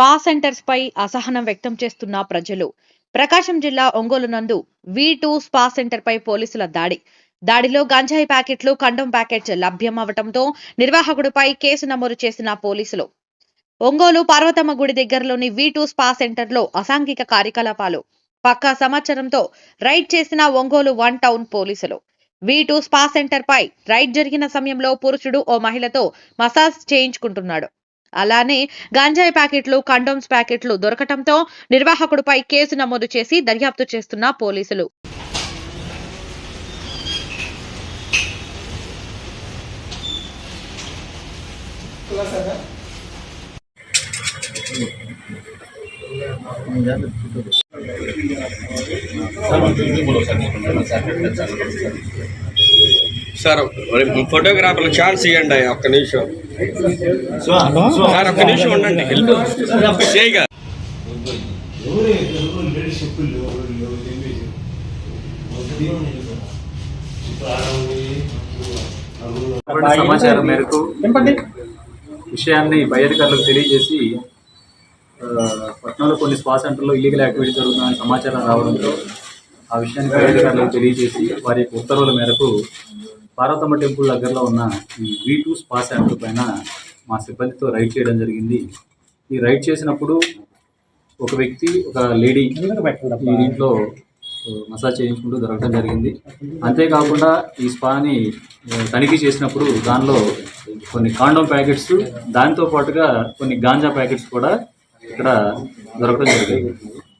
Spa centres పై అసహనం వ్యక్తం చేస్తున్న ప్రజలు. ప్రకాశం జిల్లా ఒంగోలు నందు వి టూ స్పా సెంటర్ పై పోలీసుల దాడి. దాడిలో గంజాయి ప్యాకెట్లు కండం ప్యాకెట్ లభ్యం అవటంతో నిర్వాహకుడిపై కేసు నమోదు చేసిన పోలీసులు. ఒంగోలు పార్వతమ్మ గుడి దగ్గరలోని వి టూ స్పా సెంటర్లో అసాంఘిక కార్యకలాపాలు. పక్కా సమాచారంతో రైడ్ చేసిన ఒంగోలు వన్ టౌన్ పోలీసులు. వి టూ స్పా సెంటర్ పై రైడ్ జరిగిన సమయంలో పురుషుడు ఓ మహిళతో మసాజ్ చేయించుకుంటున్నాడు. అలానే గాంజాయి ప్యాకెట్లు కండోమ్స్ ప్యాకెట్లు దొరకటంతో నిర్వాహకుడిపై కేసు నమోదు చేసి దర్యాప్తు చేస్తున్న పోలీసులు. సార్ సార్ ఫోటోగ్రాఫర్ ఛాన్స్ ఇవ్వండి ఒక్క నిమిషం. సార్ ఒక్క నిమిషం ఉండండి. చేయగా సమాచారం మేరకు విషయాన్ని పై అధికారులకు తెలియజేసి పట్నంలో పట్టణంలో కొన్ని స్పా సెంటర్లో ఇల్లీగల్ యాక్టివిటీ జరుగుతుందని సమాచారం రావడంతో ఆ విషయాన్ని పై అధికారులకు తెలియజేసి వారి యొక్క ఉత్తర్వుల మేరకు పార్వతమ్మ టెంపుల్ దగ్గరలో ఉన్న ఈ వి టూ స్పా సెంటర్ పైన మా సిబ్బందితో రైడ్ చేయడం జరిగింది. ఈ రైడ్ చేసినప్పుడు ఒక వ్యక్తి ఒక లేడీ ఈ దీంట్లో మసాజ్ చేయించుకుంటూ దొరకడం జరిగింది. అంతేకాకుండా ఈ స్పాని తనిఖీ చేసినప్పుడు దానిలో కొన్ని కాండోమ్ ప్యాకెట్స్ దాంతో పాటుగా కొన్ని గాంజా ప్యాకెట్స్ కూడా ఇక్కడ దొరకడం జరిగింది.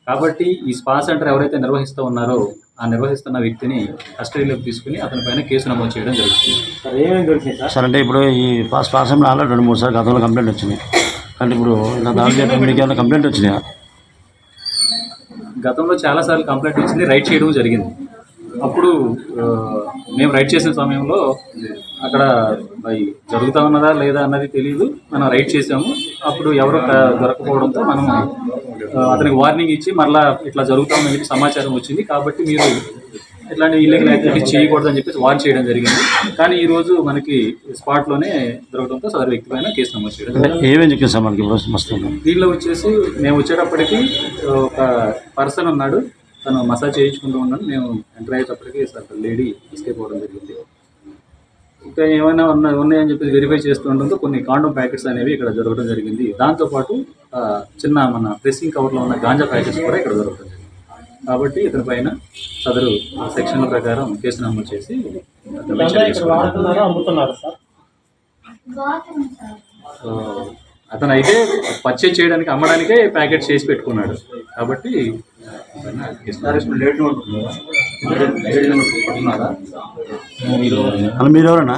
కాబట్టి ఈ స్పా సెంటర్ ఎవరైతే నిర్వహిస్తూ ఉన్నారో ఆ నిర్వహిస్తున్న వ్యక్తిని కస్టడీలోకి తీసుకుని అతని పైన కేసు నమోదు చేయడం జరుగుతుంది. సార్ అంటే ఇప్పుడు ఈ పాస్ పాసం ఆల్రెడీ రెండు మూడు సార్లు గతంలో కంప్లైంట్ వచ్చింది అంటే ఇప్పుడు ఇలా దాడి చేయడం మీకు ఏమైనా కంప్లైంట్ వచ్చినాయా? గతంలో చాలాసార్లు కంప్లైంట్ వచ్చింది రైడ్ చేయడం జరిగింది. అప్పుడు మేము రైడ్ చేసిన సమయంలో అక్కడ జరుగుతా ఉన్నదా లేదా అన్నది తెలియదు మనం రైడ్ చేసాము అప్పుడు ఎవరు దొరకపోవడంతో మనం అతనికి వార్నింగ్ ఇచ్చి మరలా ఇట్లా జరుగుతా చెప్పి సమాచారం వచ్చింది. కాబట్టి మీరు ఇట్లాంటి ఇల్లీగల్ యాక్టివిటీ చేయకూడదని చెప్పేసి వార్న్ చేయడం జరిగింది. కానీ ఈ రోజు మనకి స్పాట్లోనే దొరకడంతో సదరు వ్యక్తి పైన కేసు నమోదు చేయడం ఏమేమి మనకి దీనిలో వచ్చేసి మేము వచ్చేటప్పటికి ఒక పర్సన్ ఉన్నాడు. తను మసాజ్ చేయించుకుంటూ ఉన్నాడు. మేము ఎంటర్ అయ్యేటప్పటికి సార్ లేడీ ఎస్కేప్ అవ్వడం జరిగింది. ఇంకా ఏమైనా ఉన్నాయి ఉన్నాయని చెప్పి వెరిఫై చేస్తుండడంతో కొన్ని కాండోమ్ ప్యాకెట్స్ అనేవి ఇక్కడ దొరకడం జరిగింది. దాంతోపాటు చిన్న మన ప్రెస్సింగ్ కవర్లో ఉన్న గాంజా ప్యాకెట్స్ కూడా ఇక్కడ దొరకడం జరిగింది. కాబట్టి ఇతని పైన సదరు సెక్షన్ల ప్రకారం కేసు నమోదు చేసి అతను అయితే పర్చేజ్ చేయడానికి అమ్మడానికే ప్యాకెట్ చేసి పెట్టుకున్నాడు. కాబట్టి అలా మీరు ఎవరన్నా